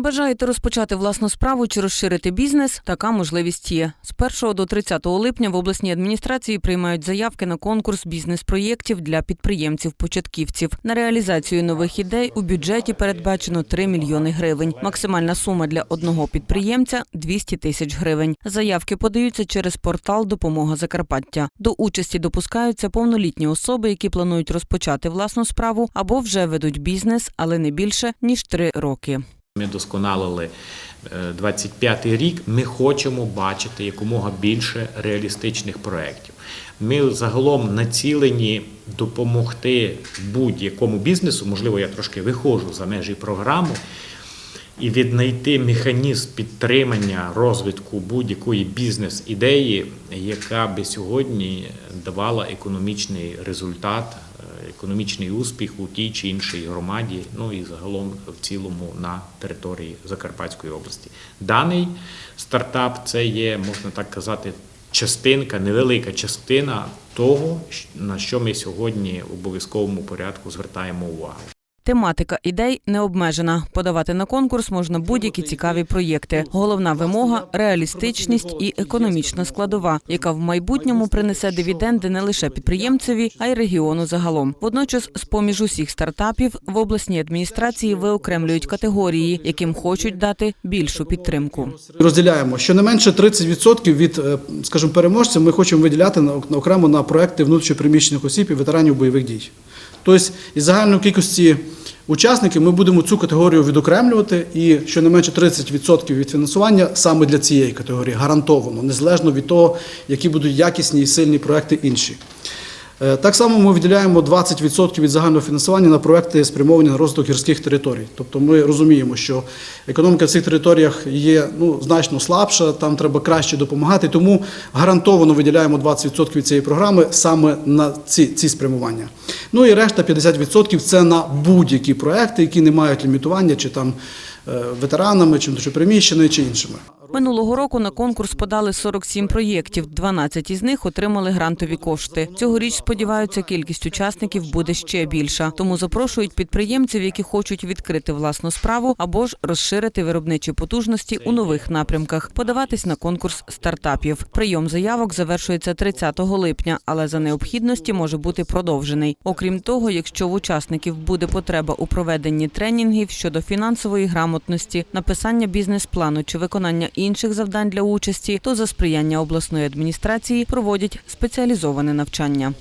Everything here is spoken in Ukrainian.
Бажаєте розпочати власну справу чи розширити бізнес? Така можливість є. З 1 до 30 липня в обласній адміністрації приймають заявки на конкурс бізнес-проєктів для підприємців-початківців. На реалізацію нових ідей у бюджеті передбачено 3 мільйони гривень. Максимальна сума для одного підприємця 200 тисяч гривень. Заявки подаються через портал Допомога Закарпаття. До участі допускаються повнолітні особи, які планують розпочати власну справу або вже ведуть бізнес, але не більше ніж 3 роки. Ми досконалили 25-й рік. Ми хочемо бачити якомога більше реалістичних проєктів. Ми загалом націлені допомогти будь-якому бізнесу. Можливо, я трошки виходжу за межі програми. І віднайти механізм підтримання розвитку будь-якої бізнес-ідеї, яка би сьогодні давала економічний результат, е, економічний успіх у тій чи іншій громаді, ну і загалом в цілому на території Закарпатської області. Даний стартап це є, можна так казати, частинка, невелика частина того, на що ми сьогодні в обов'язковому порядку звертаємо увагу. Тематика ідей не обмежена. Подавати на конкурс можна будь-які цікаві проєкти. Головна вимога реалістичність і економічна складова, яка в майбутньому принесе дивіденди не лише підприємцеві, а й регіону загалом. Водночас, з поміж усіх стартапів в обласній адміністрації виокремлюють категорії, яким хочуть дати більшу підтримку. Розділяємо щонайменше 30% від, е, скажімо, переможців ми хочемо виділяти на окремо на проекти внутрішньопереміщених осіб і ветеранів бойових дій. Тобто із загальної кількості учасників ми будемо цю категорію відокремлювати, і щонайменше 30% від фінансування саме для цієї категорії гарантовано, незалежно від того, які будуть якісні і сильні проекти інші. Е, Так само ми виділяємо 20% від загального фінансування на проекти, спрямовані на розвиток гірських територій. Тобто ми розуміємо, що економіка в цих територіях є ну, значно слабша, там треба краще допомагати, тому гарантовано виділяємо 20% від цієї програми саме на ці, ці спрямування. Ну і решта 50% це на будь-які проекти, які не мають лімітування, чи там е, ветеранами, чи внутрішньопереміщеними, чи іншими. Минулого року на конкурс подали 47 проєктів. 12 із них отримали грантові кошти. Цьогоріч сподіваються, кількість учасників буде ще більша. Тому запрошують підприємців, які хочуть відкрити власну справу або ж розширити виробничі потужності у нових напрямках, подаватись на конкурс стартапів. Прийом заявок завершується 30 липня, але за необхідності може бути продовжений. Окрім того, якщо в учасників буде потреба у проведенні тренінгів щодо фінансової грамотності, написання бізнес-плану чи виконання інших завдань для участі, то за сприяння обласної адміністрації проводять спеціалізоване навчання.